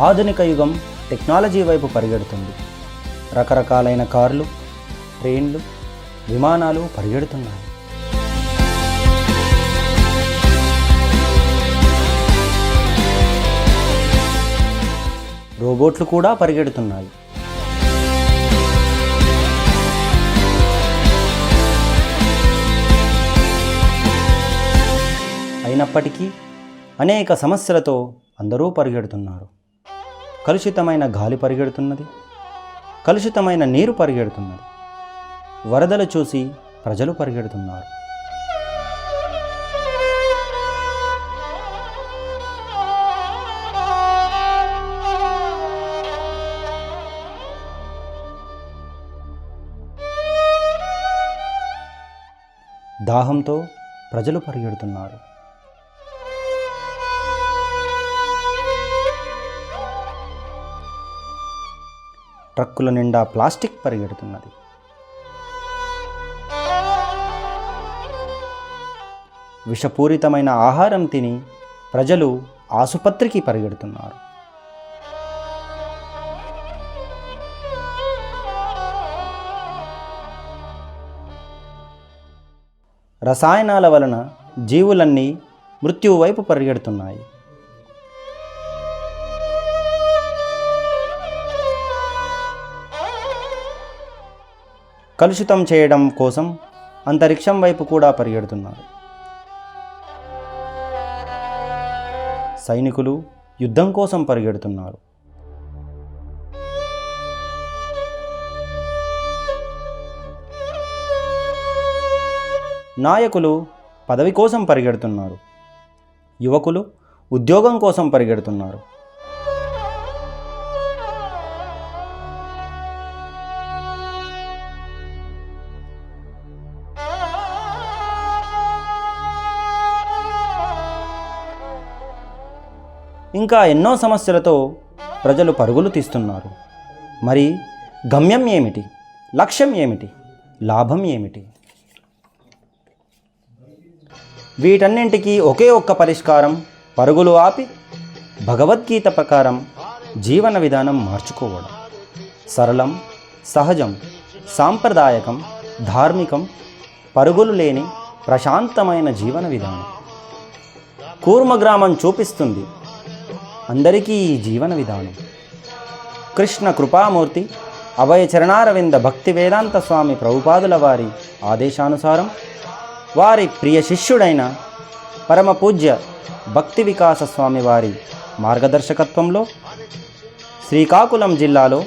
ఆధునిక యుగం టెక్నాలజీ వైపు పరిగెడుతుంది. రకరకాలైన కార్లు ట్రైన్లు విమానాలు పరిగెడుతున్నాయి. రోబోట్లు కూడా పరిగెడుతున్నాయి. అయినప్పటికీ అనేక సమస్యలతో అందరూ పరిగెడుతున్నారు. కలుషితమైన గాలి పరిగెడుతున్నది. కలుషితమైన నీరు పరిగెడుతున్నది. వరదలు చూసి ప్రజలు పరిగెడుతున్నారు. దాహంతో ప్రజలు పరిగెడుతున్నారు. ట్రక్కుల నిండా ప్లాస్టిక్ పరిగెడుతున్నది. విషపూరితమైన ఆహారం తిని ప్రజలు ఆసుపత్రికి పరిగెడుతున్నారు. రసాయనాల వలన జీవులన్నీ మృత్యువు వైపు పరిగెడుతున్నాయి. కలుషితం చేయడం కోసం అంతరిక్షం వైపు కూడా పరిగెడుతున్నారు. సైనికులు యుద్ధం కోసం పరిగెడుతున్నారు. నాయకులు పదవి కోసం పరిగెడుతున్నారు. యువకులు ఉద్యోగం కోసం పరిగెడుతున్నారు. ఇంకా ఎన్నో సమస్యలతో ప్రజలు పరుగులు తీస్తున్నారు. మరి గమ్యం ఏమిటి? లక్ష్యం ఏమిటి? లాభం ఏమిటి? వీటన్నింటికీ ఒకే ఒక్క పరిష్కారం పరుగులు ఆపి భగవద్గీత ప్రకారం జీవన విధానం మార్చుకోవడం. సరళం సహజం సాంప్రదాయకం ధార్మికం పరుగులు లేని ప్రశాంతమైన జీవన విధానం. కూర్మ గ్రామం చూపిస్తుంది అందరికీ ఈ జీవన విధానం. కృష్ణ కృపామూర్తి అభయ చరణారవింద భక్తి వేదాంత స్వామి ప్రభుపాదుల వారి ఆదేశానుసారం వారి ప్రియ శిష్యుడైన పరమ పూజ్య భక్తి వికాస స్వామి వారి మార్గదర్శకత్వంలో శ్రీకాకుళం జిల్లాలో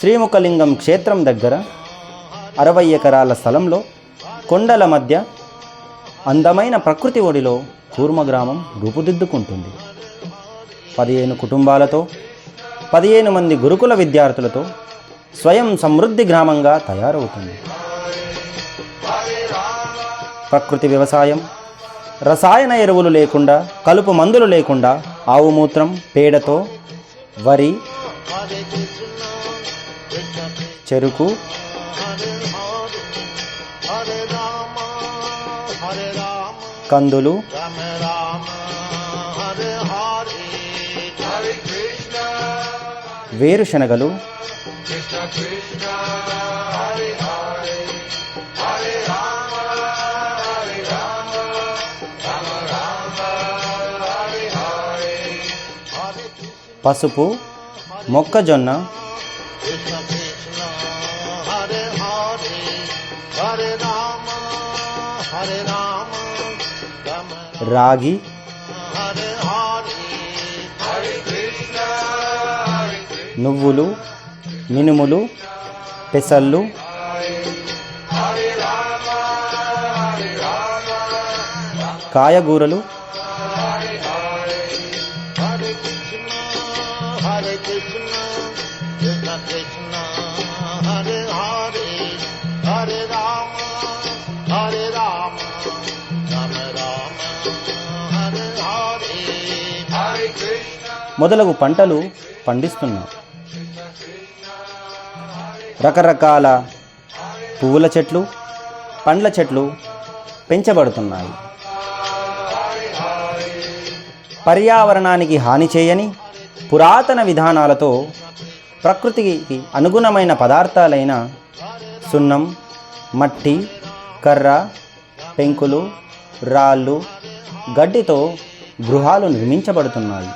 శ్రీముఖలింగం క్షేత్రం దగ్గర అరవై ఎకరాల స్థలంలో కొండల మధ్య అందమైన ప్రకృతి ఒడిలో కూర్మ గ్రామం రూపుదిద్దుకుంటుంది. పదిహేను కుటుంబాలతో పదిహేను మంది గురుకుల విద్యార్థులతో స్వయం సమృద్ధి గ్రామంగా తయారవుతుంది. ప్రకృతి వ్యవసాయం రసాయన ఎరువులు లేకుండా కలుపు మందులు లేకుండా ఆవు మూత్రం పేడతో వరి చెరుకు కందులు వేరుశనగలు. పసుపు మొక్కజొన్న. రాగి నువ్వులు మినుములు పెసళ్ళు కాయగూరలు మొదలగు పంటలు పండిస్తున్నారు రకరకాల పువ్వుల చెట్లు పండ్ల చెట్లు పెంచబడుతున్నాయి. పర్యావరణానికి హాని చేయని పురాతన విధానాలతో ప్రకృతికి అనుగుణమైన పదార్థాలైన సున్నం మట్టి కర్ర పెంకులు రాళ్ళు గడ్డితో గృహాలు నిర్మించబడుతున్నాయి.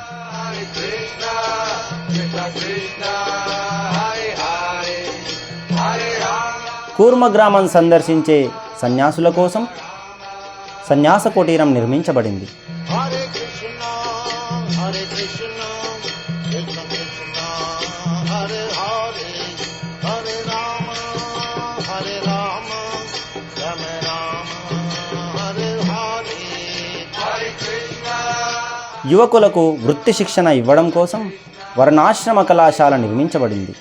కూర్మ గ్రామం సందర్శించే సన్యాసుల కోసం సన్యాస కుటీరం నిర్మించబడింది. యువకులకు వృత్తి శిక్షణ ఇవ్వడం కోసం వర్ణాశ్రమ కళాశాల నిర్మించబడింది.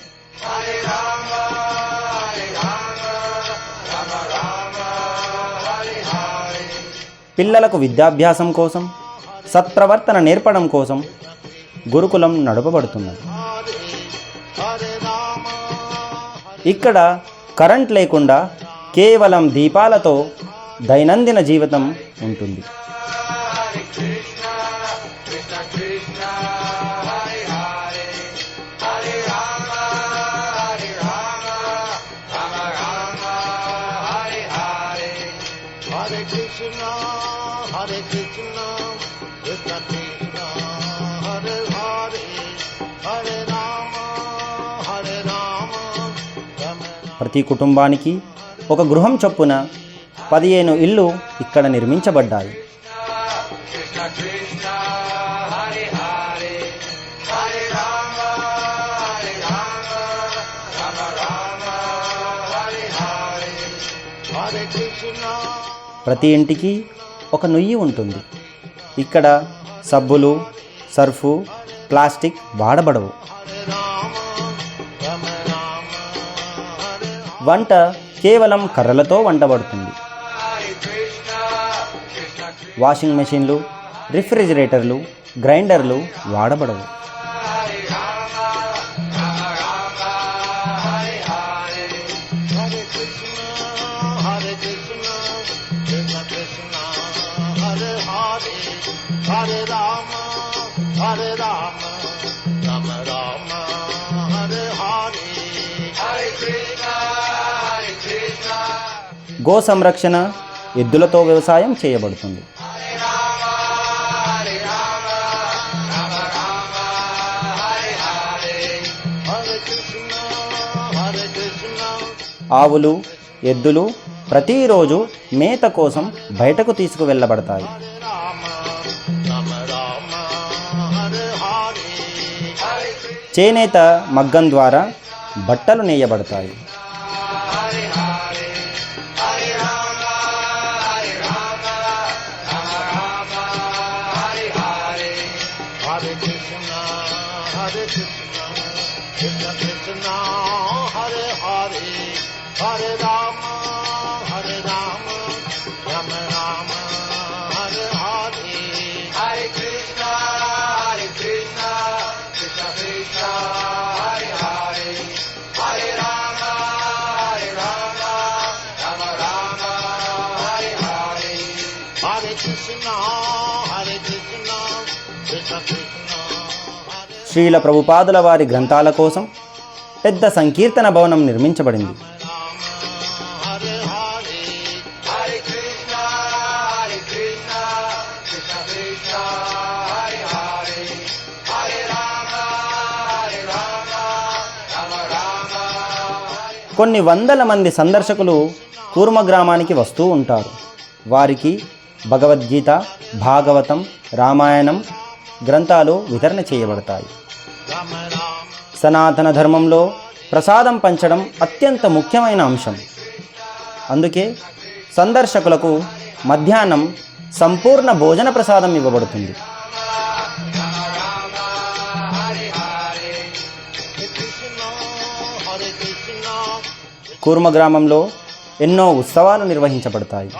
పిల్లలకు విద్యాభ్యాసం కోసం సత్ప్రవర్తన నేర్పడం కోసం గురుకులం నడపబడుతున్నది. ఇక్కడ కరెంట్ లేకుండా కేవలం దీపాలతో దైనందిన జీవితం ఉంటుంది. ప్రతి కుటుంబానికి ఒక గృహం చొప్పున పదిహేను ఇళ్ళు ఇక్కడ నిర్మించబడ్డాయి. ప్రతి ఇంటికి ఒక నుయ్యి ఉంటుంది. ఇక్కడ సబ్బులు సర్ఫు ప్లాస్టిక్ వాడబడవు. వంట కేవలం కర్రలతో వంటబడుతుంది. వాషింగ్ మెషిన్లు రిఫ్రిజిరేటర్లు గ్రైండర్లు వాడబడవు. గో సంరక్షణ ఎద్దులతో వ్యవసాయం చేయబడుతుంది. ఆవులు ఎద్దులు ప్రతిరోజు మేత కోసం బయటకు తీసుకువెళ్ళబడతాయి. చేనేత మగ్గం ద్వారా బట్టలు నేయబడతాయి. శ్రీల ప్రభుపాదుల వారి గ్రంథాల కోసం పెద్ద సంకీర్తన భవనం నిర్మించబడింది. కొన్ని వందల మంది సందర్శకులు కూర్మ గ్రామానికి వస్తూ ఉంటారు. వారికి భగవద్గీత భాగవతం రామాయణం గ్రంథాలు వితరణ చేయబడతాయి. సనాతన ధర్మంలో ప్రసాదం పంచడం అత్యంత ముఖ్యమైన అంశం. అందుకే సందర్శకులకు మధ్యాహ్నం సంపూర్ణ భోజన ప్రసాదం ఇవ్వబడుతుంది. కూర్మ గ్రామంలో ఎన్నో ఉత్సవాలు నిర్వహించబడతాయి.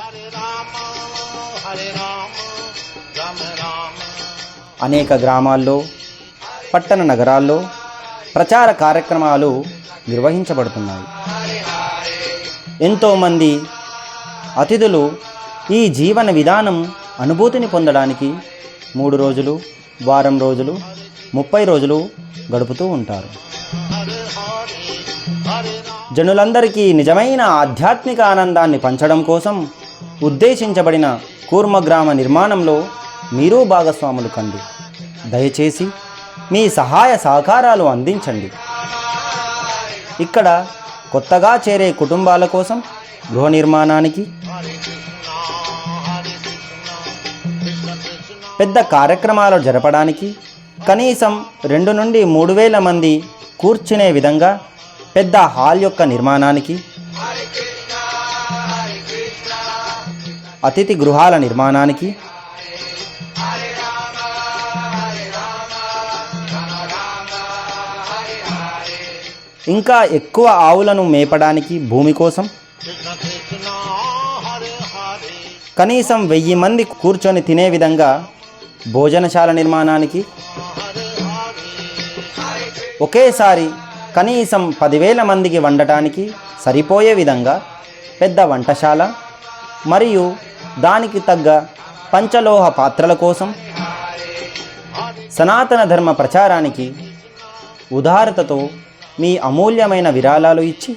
అనేక గ్రామాల్లో పట్టణ నగరాల్లో ప్రచార కార్యక్రమాలు నిర్వహించబడుతున్నాయి. ఎంతోమంది అతిథులు ఈ జీవన విధానం అనుభూతిని పొందడానికి మూడు రోజులు వారం రోజులు ముప్పై రోజులు గడుపుతూ ఉంటారు. జనులందరికీ నిజమైన ఆధ్యాత్మిక ఆనందాన్ని పంచడం కోసం ఉద్దేశించబడిన కూర్మగ్రామ నిర్మాణంలో మీరు భాగస్వాములు కండి. దయచేసి మీ సహాయ సహకారాలు అందించండి. ఇక్కడ కొత్తగా చేరే కుటుంబాల కోసం గృహ నిర్మాణానికి పెద్ద కార్యక్రమాలు జరపడానికి కనీసం రెండు నుండి మూడు వేల మంది కూర్చునే విధంగా పెద్ద హాల్ యొక్క నిర్మాణానికి అతిథి గృహాల నిర్మాణానికి ఇంకా ఎక్కువ ఆవులను మేపడానికి భూమి కోసం? కనీసం వెయ్యి మంది కూర్చొని తినే విధంగా భోజనశాల నిర్మాణానికి? ఒకేసారి కనీసం పదివేల మందికి వండటానికి సరిపోయే విధంగా పెద్ద వంటశాల మరియు దానికి తగ్గ పంచలోహ పాత్రల కోసం సనాతన ధర్మ ప్రచారానికి ఉదారతతో మీ అమూల్యమైన విరాళాలు ఇచ్చి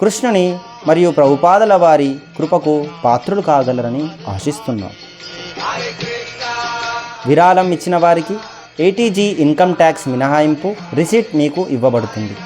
కృష్ణుని మరియు ప్రభుపాదల వారి కృపకు పాత్రులు కాగలరని ఆశిస్తున్నాం. విరాళం ఇచ్చిన వారికి ఏటీజీ ఇన్కమ్ ట్యాక్స్ మినహాయింపు రిసిట్ మీకు ఇవ్వబడుతుంది.